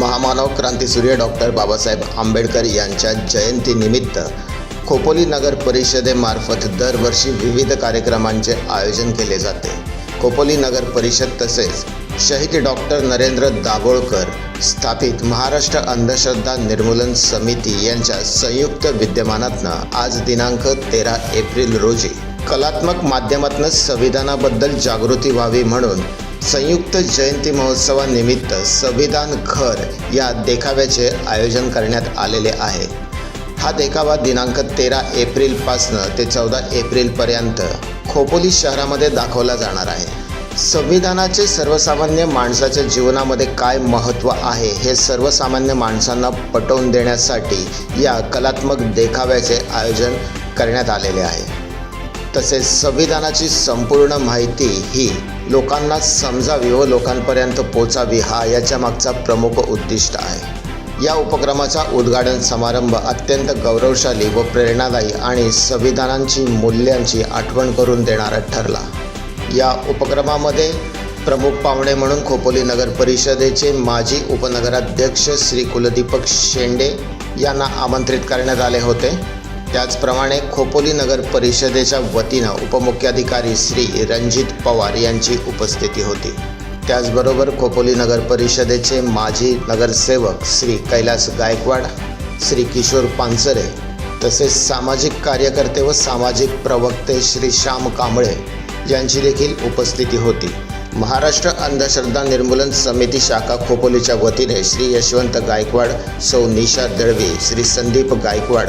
महामानव क्रांतीसूर्य डॉक्टर बाबासाहेब आंबेडकर यांच्या जयंतीनिमित्त खोपोली नगर परिषदेमार्फत दरवर्षी विविध कार्यक्रमांचे आयोजन केले जाते. खोपोली नगर परिषद तसेच शहीद डॉक्टर नरेंद्र दाभोळकर स्थापित महाराष्ट्र अंधश्रद्धा निर्मूलन समिती यांच्या संयुक्त विद्यमानातनं आज दिनांक तेरा एप्रिल रोजी कलात्मक माध्यमातून संविधानाबद्दल जागृती व्हावी म्हणून संयुक्त जयंती महोत्सवानिमित्त संविधान घर या देखाव्याचे आयोजन करण्यात आलेले आहे. हा देखावा दिनांक तेरा एप्रिलपासनं ते चौदा एप्रिलपर्यंत खोपोली शहरामध्ये दाखवला जाणार आहे. संविधानाचे सर्वसामान्य माणसाच्या जीवनामध्ये काय महत्त्व आहे हे सर्वसामान्य माणसांना पटवून देण्यासाठी या कलात्मक देखाव्याचे आयोजन करण्यात आलेले आहे. तसेच संविधानाची संपूर्ण माहिती ही लोकांना समजावी व लोकांपर्यंत पोचावी हा याच्या मागचा प्रमुख उद्दिष्ट आहे. या उपक्रमाचा उद्घाटन समारंभ अत्यंत गौरवशाली व प्रेरणादायी आणि संविधानांची मूल्यांची आठवण करून देणारा ठरला. या उपक्रमामध्ये प्रमुख पाहुणे म्हणून खोपोली नगर परिषदेचे माजी उपनगराध्यक्ष श्री कुलदीपक शेंडे यांना आमंत्रित करण्यात आले होते. त्याचप्रमाणे खोपोली नगर परिषदेच्या वतीनं उपमुख्याधिकारी श्री रणजित पवार यांची उपस्थिती होती. त्याचबरोबर खोपोली नगर परिषदेचे माजी नगरसेवक श्री कैलास गायकवाड श्री किशोर पानसरे तसेच सामाजिक कार्यकर्ते व सामाजिक प्रवक्ते श्री श्याम कांबळे यांची देखील उपस्थिती होती. महाराष्ट्र अंधश्रद्धा निर्मूलन समिती शाखा खोपोलीच्या वतीने श्री यशवंत गायकवाड सौ निशा दळवी श्री संदीप गायकवाड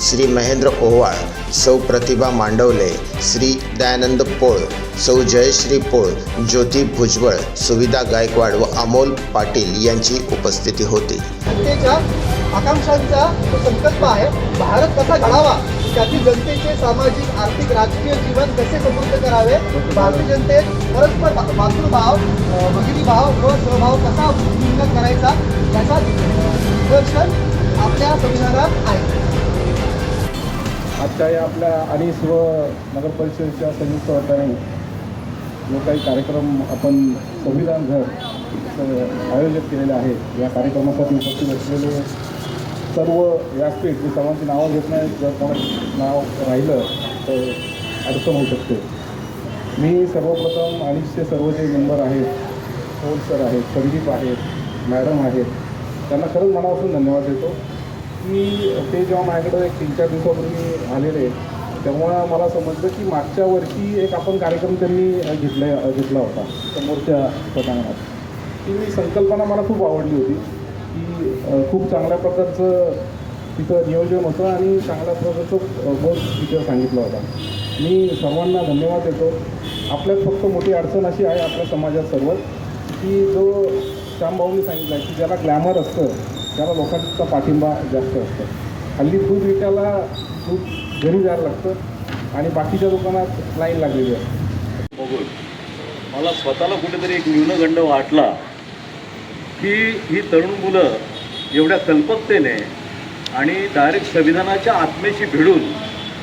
श्री महेंद्र ओवाळ सौ प्रतिभा मांडवले श्री दयानंद पोळ सौ जयश्री पोळ ज्योती भुजबळ सुविधा गायकवाड व अमोल पाटील यांची उपस्थिती होती. जनतेच्या आकांक्षांचा जो संकल्प आहे भारत कसा घडावा त्यातील जनतेचे सामाजिक आर्थिक राजकीय जीवन कसे समृद्ध करावे भारतीय जनतेत परस्पर मातृभाव भगिनीभाव व सहभाव कसा त्या आपल्या आणि सर्व नगर परिषदेच्या संयुक्त वतीने जो काही कार्यक्रम आपण संविधान घर आयोजित केलेले आहे या कार्यक्रमासाठी उपस्थित असलेले सर्व व्यासपीठ मी सर्वांची नावं घेत नाही जर कोणाचं नाव राहिलं तर अडचण होऊ शकते. मी सर्वप्रथम आणिचे सर्व जे मेंबर आहेत होल सर आहेत संदीप आहेत मॅडम आहेत त्यांना खरंच मनापासून धन्यवाद देतो. की ते जेव्हा माझ्याकडे एक तीन चार दिवसापूर्वी आलेले तेव्हा मला समजलं की मागच्या वर्षी एक आपण कार्यक्रम त्यांनी घेतला घेतला होता समोरच्या पटांगणात ती संकल्पना मला खूप आवडली होती की खूप चांगल्या प्रकारचं तिथं नियोजन होतं आणि चांगल्या प्रकारचं बोध तिथं सांगितलं होता. मी सर्वांना धन्यवाद देतो. आपल्यात फक्त मोठी अडचण अशी आहे आपल्या समाजात सर्व की जो श्यामभाऊनी सांगितलं आहे की ज्याला ग्लॅमर असतं त्याला लोकांचा पाठिंबा जास्त असतो. हल्ली दूध विकायला दूध घरी जायला लागतं आणि बाकीच्या दुकानात लाईन लागलेली असते. बघून. मला स्वतःला कुठेतरी एक न्यूनगंड वाटला की ही तरुण मुलं एवढ्या कल्पकतेने आणि डायरेक्ट संविधानाच्या आत्मेशी भिडून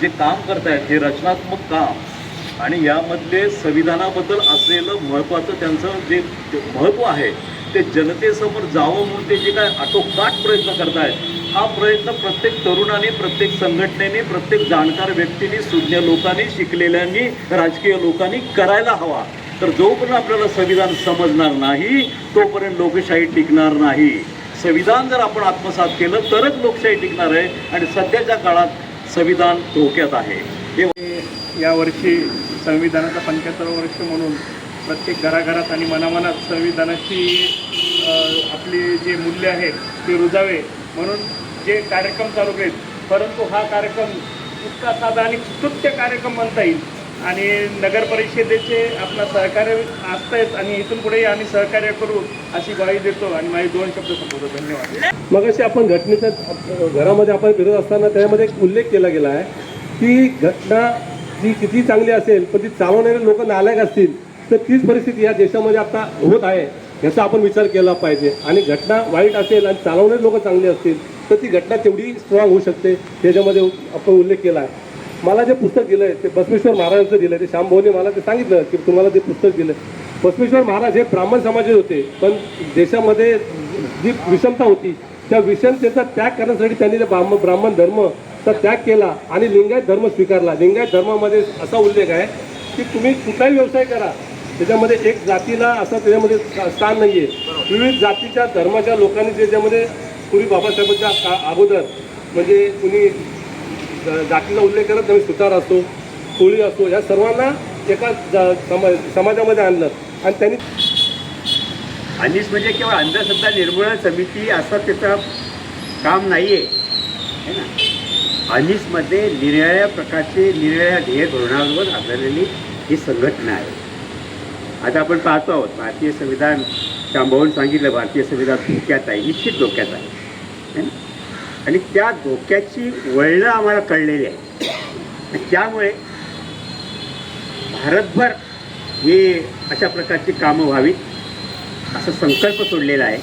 जे काम करतायत हे रचनात्मक काम आणि यामधले संविधानाबद्दल असलेलं महत्त्वाचं त्यांचं जे महत्त्व आहे ते जनतेसमोर जावं म्हणून ते जे काय आटोकाट प्रयत्न करतायत हा प्रयत्न प्रत्येक तरुणाने प्रत्येक संघटनेने प्रत्येक जाणकार व्यक्तीने सुज्ञ लोकांनी शिकलेल्यांनी राजकीय लोकांनी करायला हवा. तर जोपर्यंत आपल्याला संविधान समजणार नाही तोपर्यंत लोकशाही टिकणार नाही. संविधान जर आपण आत्मसात केलं तरच लोकशाही टिकणार आहे आणि सध्याच्या काळात संविधान धोक्यात आहे. हे यावर्षी संविधानाचा पंच्याहत्तर वर्ष म्हणून प्रत्येक घराघरात आणि मनामनात संविधानाची आपली जे मूल्य आहेत ते रुजावे. म्हणून जे कार्यक्रम चालू आहेत परंतु हा कार्यक्रम इतका साधा आणि स्तुत्य कार्यक्रम म्हणता येईल. आणि नगर परिषदेचे आपलं सहकार्य असतंच आणि इथून पुढेही आम्ही सहकार्य करू अशी ग्वाही देतो आणि माझे दोन शब्द संपवतो. धन्यवाद. मग अशी आपण घटनेच्या घरामध्ये आपण फिरत असताना त्यामध्ये एक उल्लेख केला गेला आहे की घटना जी किती चांगली असेल पण ती चालवणारे लोक नालायक असतील तर तीच परिस्थिती या देशामध्ये आता होत आहे याचा आपण विचार केला पाहिजे. आणि घटना वाईट असेल आणि चालवणारे लोक चांगले असतील तर ती घटना तेवढी स्ट्रॉंग होऊ शकते. त्याच्यामध्ये आपण उल्लेख केला आहे. मला जे पुस्तक दिलं आहे ते बसवेश्वर महाराजांचं दिलं आहे ते श्यामभाऊने मला ते सांगितलं की तुम्हाला ते पुस्तक दिलं बसवेश्वर महाराज हे ब्राह्मण समाजाचे होते पण देशामध्ये जी जी विषमता होती त्या विषमतेचा त्याग करण्यासाठी त्यांनी ते ब्राह्मण ब्राह्मण धर्मचा त्याग केला आणि लिंगायत धर्म स्वीकारला. लिंगायत धर्मामध्ये असा उल्लेख आहे की तुम्ही कुठलाही व्यवसाय करा त्याच्यामध्ये एक जातीला असं त्याच्यामध्ये स्थान नाही आहे विविध जातीच्या धर्माच्या लोकांनी त्याच्यामध्ये पूर्वी बाबासाहेबांच्या का अगोदर म्हणजे कुणी जातीचा उल्लेख करत नाही सुतार असतो कोळी असतो या सर्वांना एका ज- समाजामध्ये आणलं. आणि त्यांनी अनिस म्हणजे केवळ अंधश्रद्धा निर्मूलन समिती असं त्याचं काम नाही आहे है ना? अनिसमध्ये निराळ्या प्रकारचे निराळ्या ध्येय धोरणांवर आधारलेली ही संघटना आहे. आता आपण पाहतो आहोत भारतीय संविधान शांभवून सांगितलं भारतीय संविधान धोक्यात आहे निश्चित धोक्यात आहे. आणि त्या धोक्याची वळणं आम्हाला कळलेली आहे त्यामुळे भारतभर हे अशा प्रकारची कामं व्हावीत असा संकल्प सोडलेला आहे.